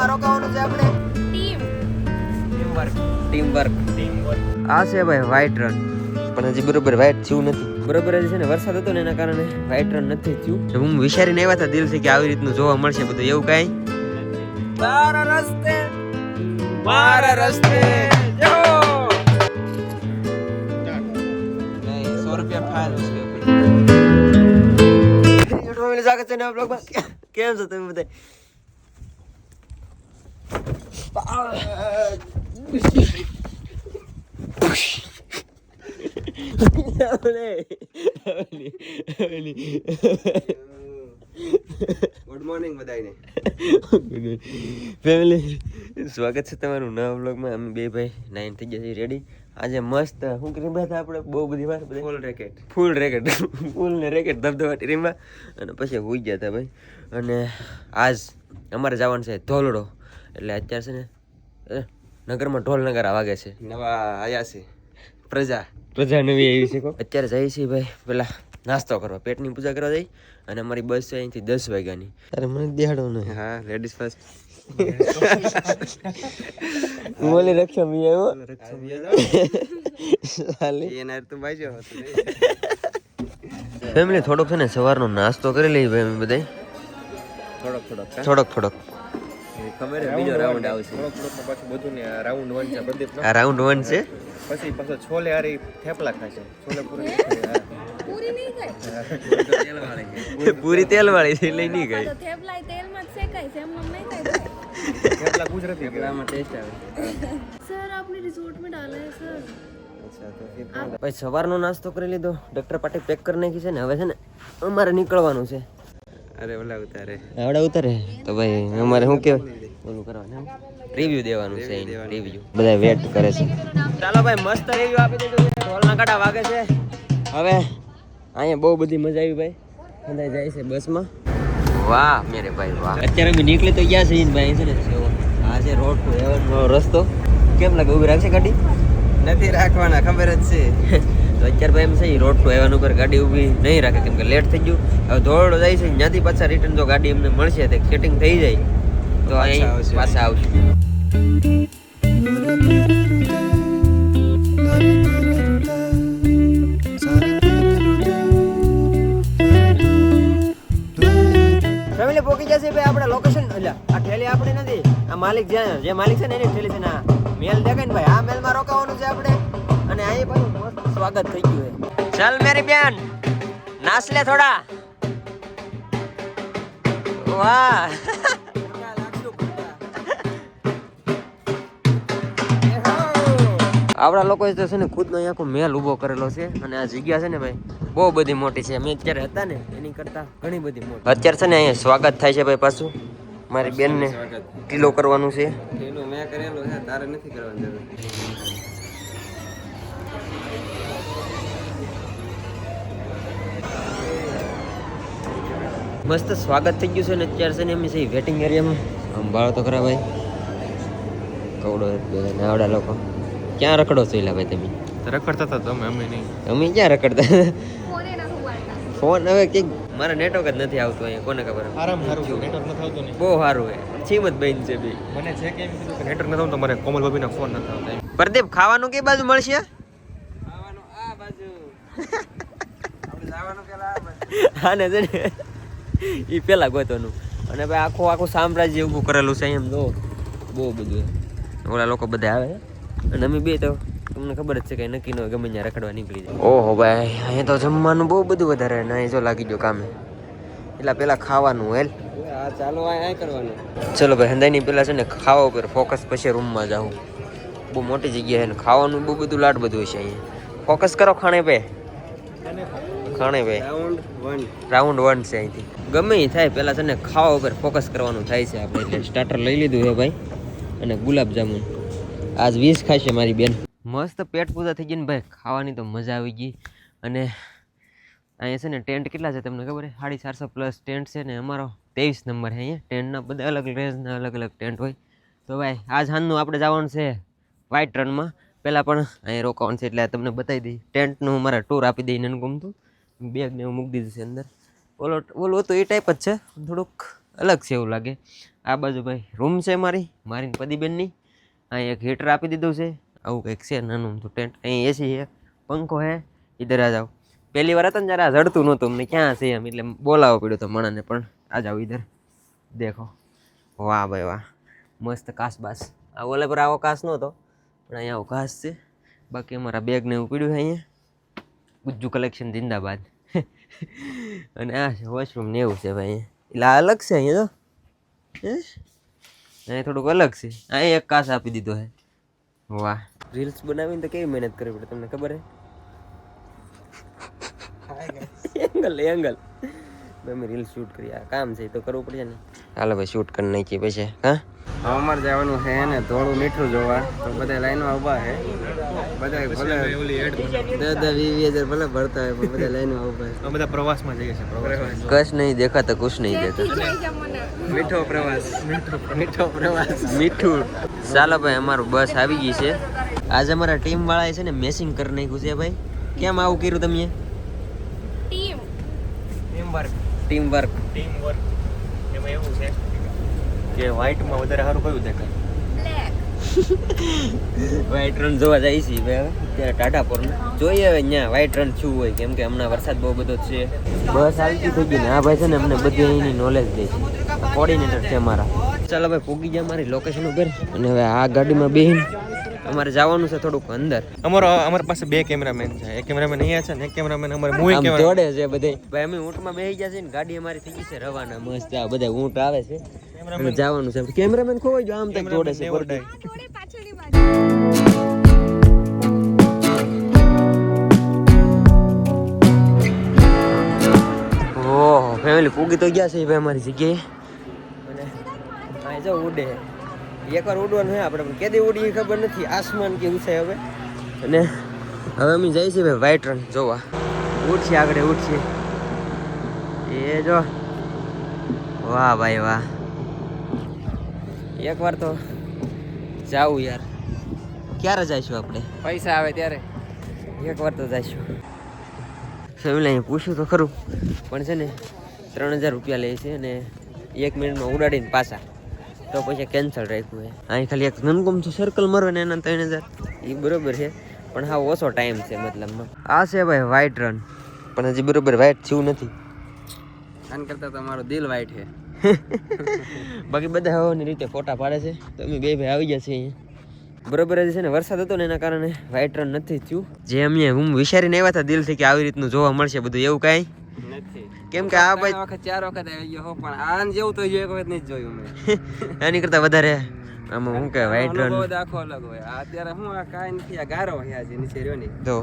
મેલમાં રોકાવાનું છે આપણે? Team team work team work team work આ છે ભાઈ વ્હાઈટ રન પણ હજી બરોબર વ્હાઈટ થયું નથી. બરોબર જ છે ને વરસાદ હતો ને એના કારણે વ્હાઈટ રન નથી થયું. હું હું વિચારીને આવ્યા હતા દિલથી કે આવી રીતનું જોવા મળશે બધું એવું કાંઈ? મારા રસ્તે મારા રસ્તે જો સો રૂપિયા ફાઇલ છે યુટ્યુબ બ્લોગમાં કેમ છો તમે બધા? ગુડ મોર્નિંગ બધાને ફેમિલી સ્વાગત છે તમારું નવા બ્લોગમાં અમે બે ભાઈ નાઇન થઈ ગયા છીએ રેડી આજે મસ્ત શું કરી હતા આપણે બહુ બધી વાર ફૂલ રેકેટ ફૂલ રેકેટ ફૂલ ને રેકેટ ધબધબાટી રીમા અને પછી હોઈ ગયા હતા ભાઈ. અને આજ અમારે જવાનું છે ધોલડો. એટલે અત્યારે છે ને નગરમાં ઢોલ નગારા વાગે છે. નવા આયા છે. પ્રજા. પ્રજા નવી આવી છે અત્યારે જઈએ છીએ ભાઈ પેલા નાસ્તો કરવા. પેટની પૂજા કરવા જઈ અને અમારી બસ છે અહીંથી દસ વાગ્યાની. અરે મને દેહાડો ને હા લેડીઝ ફર્સ્ટ હું ઓલી રક્ષા મી આવ્યો. સાલી. એના તો બાજ્યો હતો ફેમિલી થોડોક છે ને સવારનો નાસ્તો કરી લઈએ ભાઈ અમે બધાય. થોડોક થોડોક થોડોક થોડોક. ખબર બીજો રાઉન્ડ આવશે. પાછું બધું ને રાઉન્ડ વન છે પ્રદીપ આ રાઉન્ડ વન છે? પછી પાછો છોલે અરે થેપલા ખાશે. છોલે પૂરી પૂરી નહીં ગઈ પૂરી તેલ વાળી છે એટલે નહીં ગઈ થેપલા તેલમાં પછી સવારનો નાસ્તો કરી લીધો. ડોક્ટર પાટી પેક કરી નાખી છે ને હવે છે ને અમારે નીકળવાનું છે. અરે ઓલા ઉતારે. આવડા ઉતારે? તો ભાઈ અમારે શું કહેવાય? ઓલું કરવાનું રિવ્યુ દેવાનું છે રિવ્યુ બધા વેટ કરે છે. ચાલો ભાઈ મસ્ત રિવ્યુ આપી દેજો. ઢોલના કાંટા વાગે છે. હવે અહીંયા બહુ બધી મજા આવી ભાઈ. બધા જાય છે બસમાં. વાહ મેરે ભાઈ વાહ. અત્યારે અમે નીકળી તો ગયા છીએ ભાઈ છે ને? આ છે રોડ ટુ હેવન નો રસ્તો. કેમ લાગે ઊભી રાખશે ગાડી? નથી રાખવાના ખબર જ છે. તો અત્યારે ભાઈ એમ છે રોડ ટુ હેવન ઉપર ગાડી ઊભી નહીં રાખે કેમ કે લેટ થઈ ગયું. હવે ધોરડો જાય છે ત્યાંથી પાછા રિટર્ન જો ગાડી એમને મળશે તે સેટિંગ થઈ જાય. તો અહીં. પાછા આવશે. ફેમિલી પોકી જશે ભાઈ આપણે લોકેશન એટલે આ ઠેલી આપણી નથી. આ માલિક જે માલિક છે ને એની ઠેલી છે સ્વાગત થઈ ગયું ચાલ મેરી બેન નાસ લે થોડા. વાહ. આપણા લોકો તો છે ને ખુદનો અહીં આખો મેલ ઊભો કરેલો છે અને આ જગ્યા છે ને ભાઈ બહુ બધી મોટી છે. અમે અત્યારે હતા ને એની કરતા ઘણી બધી મોટી. અત્યારે છે ને અહીંયા સ્વાગત થાય છે ભાઈ પાછું. મારી બેનને કિલો કરવાનું છે. કિલો મેં કરેલો છે તારે નથી કરવાનું જરૂર. મસ્ત સ્વાગત થઈ ગયું છે ને અત્યારે છે ને એમ છે વેટિંગ એરિયામાં આમ બાળો તો ખરા ભાઈ. કવડો નાવડા લોકો. ક્યાં રખડો છો એલા ભાઈ તમે? રખડતા હતા તમે અમે નહીં. અમે ક્યાં રખડતા? ફોને ફોન હવે કે મારે નેટવર્ક જ નથી આવતું અહીંયા કોને ખબર? આરામ સારું નેટવર્ક નથી આવતું ને. બહુ સારું હે ચીમત બેન છે બી. મને છે કે કીધું કે નેટવર્ક નથી આવતું તો મારે કોમલ ભાભીના ફોન નથી આવતા. પ્રદીપ ખાવાનું કઈ બાજુ મળશે? ખાવાનું આ બાજુ. આપણે જવાનું પેલા આ બાજુ. હા છે ને એ પેલા ગોતવાનું. અને ભાઈ આખું આખું સામ્રાજ્ય ઊભું કરેલું છે એમ જો. બહુ બધું. ઓલા લોકો બધા આવે. અને અમે બે તો તમને ખબર જ છે કે નક્કી ન હોય ગમે ત્યાં રખડવા નીકળી જાય. ઓહો ભાઈ અહીંયા તો જમવાનું બહુ બધું વધારે ને અહીં જો લાગી ગયો કામે. એટલે પેલા ખાવાનું હેલ. ચાલો ચાલુ આ આ કરવાનું. ચલો ભાઈ હંદાઈની પેલા છે ને ખાવા ઉપર ફોકસ પછી રૂમમાં જાઉં. બહુ મોટી જગ્યા છે ને ખાવાનું બહુ બધું લાડ બધું છે અહીંયા. ફોકસ કરો ખાણે પે ખાણે પે રાઉન્ડ વન રાઉન્ડ વન છે અહીંથી. ગમે એ થાય પહેલાં છે ને ખાવા ઉપર ફોકસ કરવાનું થાય છે આપણે એટલે સ્ટાર્ટર લઈ લીધું છે ભાઈ અને ગુલાબ જામુન. આજ વીસ ખાશે મારી બેન. મસ્ત પેટ પૂજા થઈ ગઈ ને ભાઈ ખાવાની તો મજા આવી ગઈ. અને અહીંયા છે ને ટેન્ટ કેટલા છે તમને ખબર છે? સાડી ચારસો પ્લસ ટેન્ટ છે ને અમારો ત્રેવીસ નંબર છે અહીંયા. ટેન્ટના બધા અલગ રેન્જના અલગ અલગ ટેન્ટ હોય. તો ભાઈ આજ સાંજનું આપણે જવાનું છે વ્હાઇટ રનમાં પહેલાં પણ અહીંયા રોકાવાનું છે એટલે તમને બતાવી દઈ. ટેન્ટનું મારા ટૂર આપી દઈને ગમતું. બેગ ને એવું મૂકી દીધું છે અંદર. ઓલો ઓલો તો એ ટાઈપ જ છે, થોડુંક અલગ છે એવું લાગે. આ બાજુ ભાઈ રૂમ છે મારી મારી પદીબેનની. અહીં એક હીટર આપી દીધું છે. આવું કંઈક છે, નાનું તો ટેન્ટ અહીં એસી છે, પંખો હે ઇધર આ જાઓ પહેલી વાર હતા ને જ્યારે આ જડતું નહોતું, અમને ક્યાં છે એમ, એટલે બોલાવો પડ્યો તો મણાને પણ. આ જાઓ ઇધર દેખો. વાહ ભાઈ વાહ. મસ્ત કાસ બાસ. આ ઓલે પર આવો કાસ નહોતો, પણ અહીંયા આવો કાસ છે. બાકી અમારા બેગ ને એવું પીડ્યું છે અહીંયા. ગુજ્જુ કલેક્શન જિંદાબાદ. અને આ છે વોશરૂમ ને એવું છે ભાઈ. એટલે આ અલગ છે અહીંયા તો. અહીંયા થોડુંક અલગ છે. અહીં એક કાસ આપી દીધો છે. વાહ. રીલ્સ બનાવીને તો કેવી મહેનત કરવી પડે તમને ખબર હે? એંગલ એંગલ મેં રીલ શૂટ કરી. આ કામ છે તો કરવું પડશે ને. હાલો ભાઈ શૂટ કરી નાખીએ પછી. હા? અમારે જવાનું છે ને ધોળું મીઠું જોવા. તો બધા લાઈનમાં ઊભા છે. બધા ભલે દસ દસ વીસ વીસ હજાર ભલે ભરતા હોય પણ બધા લાઈનમાં ઊભા અમે બધા પ્રવાસમાં જઈએ છે કશ નહીં દેખાતા કુશ નહીં દેખા ખીજાઈ જા મને મીઠો પ્રવાસ. મીઠો પ્રવાસ. મીઠું ચાલો ભાઈ અમારું બસ આવી ગઈ છે. આજે અમારા ટીમ વાળાએ છે ને મેસિંગ કરી નાખ્યું છે ભાઈ. કેમ આવું કર્યું તમે? Team team work team work team work એમાં એવું છે. કે વ્હાઇટમાં વધારે સારું કયું દેખાય? બ્લેક વ્હાઈટ રન જોવા જાય છે હવે અત્યારે ટાટા પર. જોઈએ હવે ત્યાં વ્હાઈટ રન શું હોય કેમ કે હમણાં વરસાદ બહુ બધો છે. બસ હાલતી થઈ ગઈ ને આ ભાઈ છે ને અમને બધી અહીંની નોલેજ દે છે. કોર્ડિનેટર છે અમારા. ચાલો ભાઈ પૂગી ગયા મારી લોકેશન ઉપર. અને હવે આ ગાડીમાં બેહીને અમારે જવાનું છે થોડુંક અંદર. અમારો અમારી પાસે બે કેમેરામેન છે. એક કેમેરામેન અહીંયા છે ને એક કેમેરામેન અમારે મૂવી કેમેરા જોડે છે બધે. ભાઈ અમે ઊંટમાં બેસી ગયા છે ને ગાડી અમારી થઈ ગઈ છે રવાના મસ્ત આ બધા ઊંટ આવે છે. અને જવાનું છે. કેમેરામેન ખોવાઈ ગયો આમ તક જોડે છે થોડે પાછળની બાજુ. ઓહો ફેમિલી પૂગી તો ગયા છે ભાઈ અમારી જગ્યાએ. અને જો ઉડે. એકવાર ઉડવાનું હોય આપણે પણ કેદી ઉડી ખબર નથી આસમાન કેવું છે હવે? અને હવે અમે જઈએ છીએ ભાઈ વાઈટ રન જોવા. ઉઠીએ આગળ ઉઠીએ. એ જો. વાહ ભાઈ વાહ. એકવાર તો જાવું યાર. ક્યારે જઈશું આપણે? પૈસા આવે ત્યારે. એકવાર તો જઈશું. ફેમિલી અહીંયા પૂછ્યું તો ખરું પણ છે ને ત્રણ હજાર રૂપિયા લે છે અને એક મિનિટમાં ઉડાડીને પાછા. તો પછી કેન્સલ રાખ્યું છે અહીં ખાલી એક નમગમ છું સર્કલ મારવા ને એના ત્રણ હજાર એ બરોબર છે પણ હા ઓછો ટાઈમ છે મતલબમાં. આ છે ભાઈ વ્હાઈટ રન પણ હજી બરોબર વ્હાઈટ થયું નથી. આન કરતા તમારું દિલ વાઈટ છે. બાકી બધા હવાની રીતે ફોટા પાડે છે તો અમે બે ભાઈ આવી ગયા છીએ અહીંયા. બરોબર છે ને વરસાદ હતો ને એના કારણે વ્હાઈટ રન નથી થયું. જે અમે હું વિચારીને આવ્યા હતા દિલથી કે આવી રીતનું જોવા મળશે બધું એવું કાંઈ? નથી. કેમ કે આ ભાઈ વખત ચાર વખત આવી ગયો પણ આન જેવું તો એક વખત નહીં જોયું મેં. એની કરતા વધારે. આમાં શું કે વાઈટ રન. જ આખો અલગ હોય. આ અત્યારે હું આ કાંઈ નથી આ ગારો હે આજે નીચે રહ્યો ને તો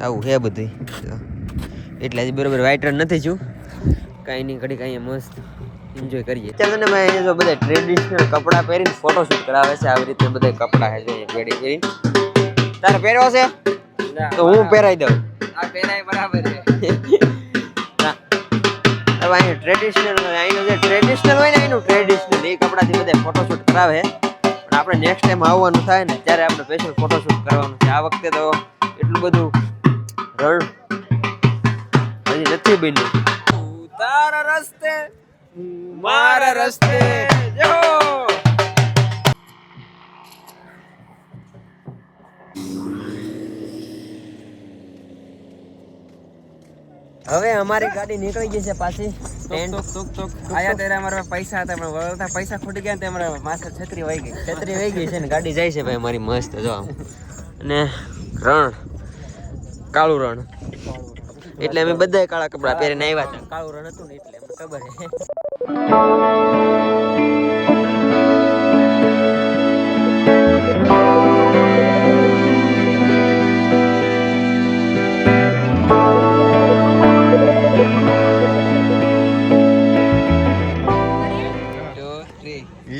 આવું છે બધું એટલે આજે બરોબર વાઈટ રન નથી છું કાંઈ નહીં ઘડી કાંઈ મસ્ત એન્જોય કરીએ. ચાલો ને અહીંયા જો બધા ટ્રેડિશનલ કપડાં પહેરીને ફોટોશૂટ કરાવે છે. આવી રીતે બધા કપડાં છે જો પેઢી પહેરીને. તારે પહેરવો છે? તો હું પહેરાઈ દઉં. આ પહેરાય બરાબર છે. ટ્રેડિશનલ અહીંનું જે ટ્રેડિશનલ હોય ને અહીંનું ટ્રેડિશનલ એ કપડાથી બધા ફોટોશૂટ કરાવે. પણ આપણે નેક્સ્ટ ટાઈમ આવવાનું થાય ને, ત્યારે આપણે સ્પેશિયલ ફોટોશૂટ કરવાનું છે. આ વખતે તો એટલું બધું રણ હજી નથી બન્યું. તારા રસ્તે મારા રસ્તે. જો હવે અમારી ગાડી નીકળી ગઈ છે પાછી. આયા ત્યારે અમારા પૈસા હતા પણ વળતા પૈસા ખૂટી ગયા તે અમારા માથે છત્રી વહી ગઈ. છત્રી વહી ગઈ છે ને ગાડી જાય છે ભાઈ મારી મસ્ત જો અને રણ. કાળું રણ. એટલે અમે બધા કાળા કપડા પહેરીને આવ્યા હતા. કાળું રણ હતું ને એટલે અમને ખબર છે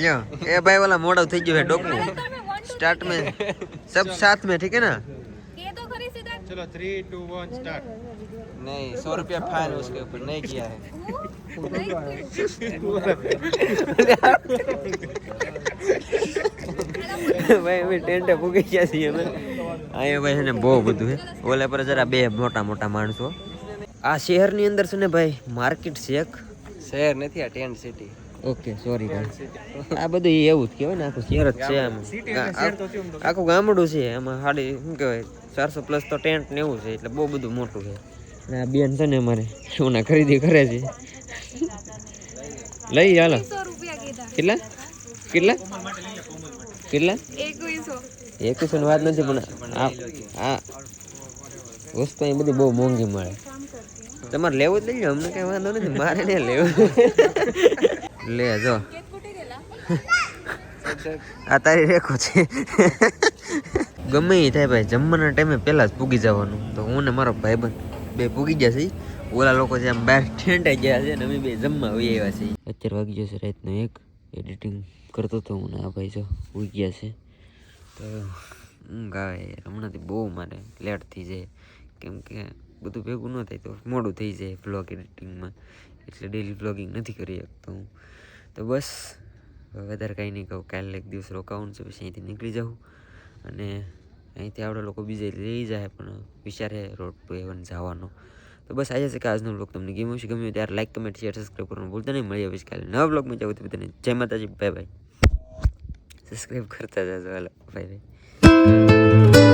લ્યો ए भाई वाला मोड़ा થઈ ગયો હે ડોકનું. સ્ટાર્ટ મે. સબ સાથ મે ઠીક હે ના? કે તો સીધા. ચલો 3 2 1 સ્ટાર્ટ नहीं 100 रुपया फाइन उसके ऊपर नहीं किया है ભાઈ અમે ટેન્ટ ફૂકી ગયા છીએ અમે. અહીંયા ભાઈ છે ને બહુ બધું હે ઓલા પર જરા બે મોટા મોટા માણસો. આ શહેરની અંદર છે ને ભાઈ માર્કેટ છે એક. શહેર નથી આ ટેન્ટ સિટી ઓકે સોરી આ બધું એવું જ કહેવાય ને આખું શહેર જ છે આમ. આખું ગામડું છે એમાં સાડી શું કહેવાય ચારસો પ્લસ તો ટેન્ટ ને એવું છે એટલે બહુ બધું મોટું છે. અને આ બેન છે ને અમારે સોના ખરીદી કરે છે. લઈ હાલો. કીધા. કેટલા? કેટલા? કેટલા? એકવીસો. ની વાત નથી પણ આ વસ્તુ અહીં બધી બહુ મોંઘી મળે. તમારે લેવું જ લઈ લો અમને કઈ વાંધો નથી મારે નહીં લેવું. લે જો. આ તારી રેખો છે. ગમે એ થાય ભાઈ જમવાના ટાઈમે પહેલાં જ પૂગી જવાનું. તો હું ને મારો ભાઈબંધ બે પૂગી ગયા છે ઓલા લોકો છે આમ બહાર ઠેંડાઈ ગયા છે ને અમે બે જમવા આવી આવ્યા છે અત્યારે વાગી જશે રાતનો એક. એડિટિંગ કરતો હતો હું ને આ ભાઈ જો ઉઈ ગયા છે. તો ઊંઘ આવે. હમણાંથી બહુ મારે લેટ થઈ જાય. કેમ કે બધું ભેગું ન થાય તો મોડું થઈ જાય બ્લોગ એડિટિંગમાં એટલે ડેલી બ્લોગિંગ નથી કરી શકતો હું. તો બસ વધારે કાંઈ નહીં કહું, કાલે એક દિવસ રોકાવું છે પછી અહીંથી નીકળી જાઉં. અને અહીંથી આવડે લોકો બીજે લઈ જાય, પણ વિચારે રોડ ટુ હેવન જવાનો. તો બસ આજે છે કે આજનો બ્લોગ તમને ગમ્યો છે ગમ્યું ત્યારે લાઈક કમેન્ટ શેર સબસ્ક્રાઈબ કરવાનું ભૂલતા નહીં. મળી પછી કાલે નવા બ્લોગમાં જાવ તો બધાને જય માતાજી બાય બાય સબસ્ક્રાઈબ કરતા જાજો, હાલો બાય બાય